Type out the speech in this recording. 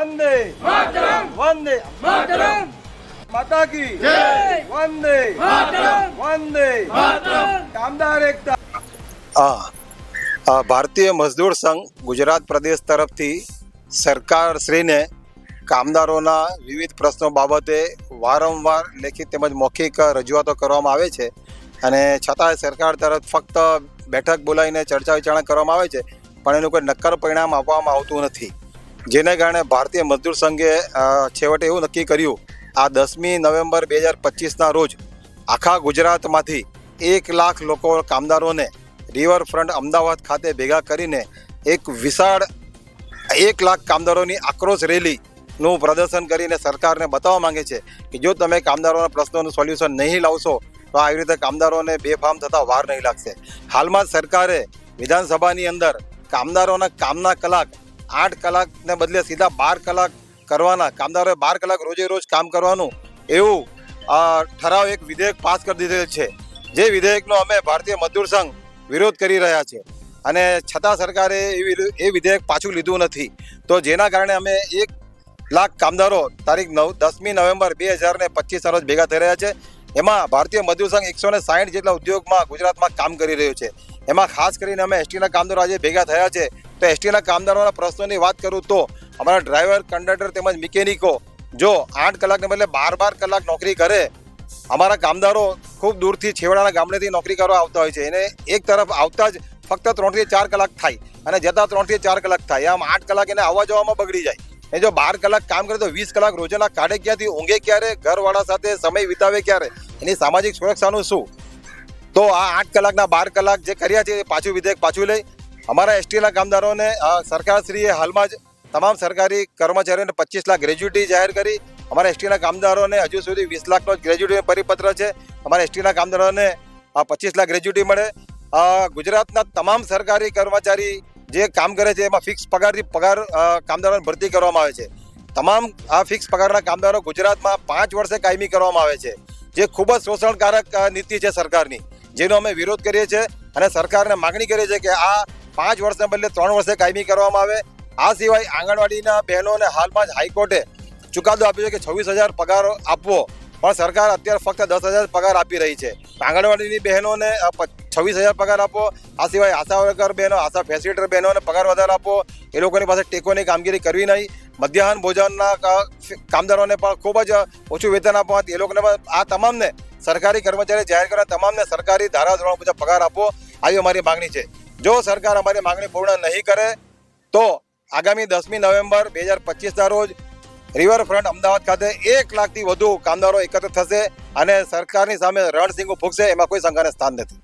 વંદે. વંદે. માતા કી. વંદે. વંદે. કામદાર એકતા. આ આ ભારતીય મજદૂર સંઘ ગુજરાત પ્રદેશ તરફથી સરકાર શ્રીને કામદારોના વિવિધ પ્રશ્નો બાબતે વારંવાર લેખિત તેમજ મૌખિક રજૂઆતો કરવામાં આવે છે. અને છતાંય સરકાર તરફ ફક્ત બેઠક બોલાવીને ચર્ચા વિચારણા કરવામાં આવે છે. પણ એનું કોઈ નક્કર પરિણામ આપવામાં આવતું નથી. જેને કારણે ભારતીય મજદૂર સંઘે છેવટે એવું નક્કી કર્યું, આ દસમી નવેમ્બર બે હજાર પચીસના રોજ આખા ગુજરાતમાંથી એક લાખ લોકો કામદારોને રિવરફ્રન્ટ અમદાવાદ ખાતે ભેગા કરીને એક વિશાળ, એક લાખ કામદારોની આક્રોશ રેલીનું પ્રદર્શન કરીને સરકારને બતાવવા માંગે છે કે જો તમે કામદારોના પ્રશ્નોનું સોલ્યુશન નહીં લાવશો, તો આવી રીતે કામદારોને બેફામ થતાં વાર નહીં લાગશે. હાલમાં સરકારે વિધાનસભાની અંદર કામદારોના કામના કલાક આઠ કલાકને બદલે સીધા બાર કલાક કરવાના. કામદારોએ બાર કલાક રોજે રોજ કામ કરવાનું. એવું ઠરાવ એક વિધેયક પાસ કરી દીધેલ છે. જે વિધેયકનો અમે ભારતીય મજદૂર સંઘ વિરોધ કરી રહ્યા છે. અને છતાં સરકારે એ વિધેયક પાછું લીધું નથી. તો જેના કારણે અમે એક લાખ કામદારો તારીખ નવ, દસમી નવેમ્બર બે હજાર ને પચીસ રોજ ભેગા થઈ રહ્યા છે. એમાં ભારતીય મજદૂર સંઘ એકસો ને સાહીઠ જેટલા ઉદ્યોગમાં ગુજરાતમાં કામ કરી રહ્યું છે. એમાં ખાસ કરીને અમે એસટીના કામદારો આજે ભેગા થયા છે. તો એસટીના કામદારોના પ્રશ્નોની વાત કરું તો અમારા ડ્રાઈવર, કંડક્ટર તેમજ મિકેનિકો જો આઠ કલાકને બદલે બાર બાર કલાક નોકરી કરે, અમારા કામદારો ખૂબ દૂરથી છેવાડાના ગામડેથી નોકરી કરવા આવતા હોય છે. એને એક તરફ આવતા જ ફક્ત ત્રણથી ચાર કલાક થાય અને જતા ત્રણથી ચાર કલાક થાય. આમ આઠ કલાક એને આવવા જવામાં બગડી જાય. એ જો બાર કલાક કામ કરે તો વીસ કલાક રોજના કાઢે ક્યાંથી, ઊંઘે ક્યારે, ઘરવાળા સાથે સમય વિતાવે ક્યારે, એની સામાજિક સુરક્ષાનું શું? તો આ આઠ કલાકના બાર કલાક જે કર્યા છે એ પાછું વિધેયક પાછું લઈ અમારા એસટીના કામદારોને સરકારશ્રીએ હાલમાં જ તમામ સરકારી કર્મચારીઓને પચીસ લાખ ગ્રેજ્યુટી જાહેર કરી. અમારા એસટીના કામદારોને હજુ સુધી વીસ લાખનો ગ્રેજ્યુટી પરિપત્ર છે. અમારા એસટીના કામદારોને પચીસ લાખ ગ્રેજ્યુટી મળે. ગુજરાતના તમામ સરકારી કર્મચારી જે કામ કરે છે, એમાં ફિક્સ પગારથી પગાર કામદારોને ભરતી કરવામાં આવે છે. તમામ આ ફિક્સ પગારના કામદારો ગુજરાતમાં પાંચ વર્ષે કાયમી કરવામાં આવે છે. જે ખૂબ જ શોષણકારક નીતિ છે સરકારની. જેનો અમે વિરોધ કરીએ છીએ અને સરકારને માગણી કરીએ છીએ કે આ પાંચ વર્ષને બદલે ત્રણ વર્ષે કાયમી કરવામાં આવે. આ સિવાય આંગણવાડીના બહેનોને હાલમાં જ હાઈકોર્ટે ચુકાદો આપ્યો છે કે છવ્વીસ હજાર પગાર આપવો. પણ સરકાર અત્યારે ફક્ત દસ હજાર પગાર આપી રહી છે. આંગણવાડીની બહેનોને છવ્વીસ હજાર પગાર આપો. આ સિવાય આશા વર્કર બહેનો, આશા ફેસિલિટર બહેનોને પગાર વધારે આપો. એ લોકોની પાસે ટેકોની કામગીરી કરવી નહીં. મધ્યાહન ભોજનના કામદારોને પણ ખૂબ જ ઓછું વેતન આપવાથી એ લોકોને આ તમામને સરકારી કર્મચારી જાહેર કરવા તમામને સરકારી ધારાધોરણ મુજબ પગાર આપવો આવી અમારી માંગણી છે. જો સરકાર અમારી માંગણી પૂર્ણ નહીં કરે, તો આગામી દસમી નવેમ્બર બે હજાર પચીસના રોજ રિવરફ્રન્ટ અમદાવાદ ખાતે એક લાખથી વધુ કામદારો એકત્ર થશે અને સરકારની સામે રણસિંગો ફૂંકશે એમાં કોઈ શંકાને સ્થાન નથી.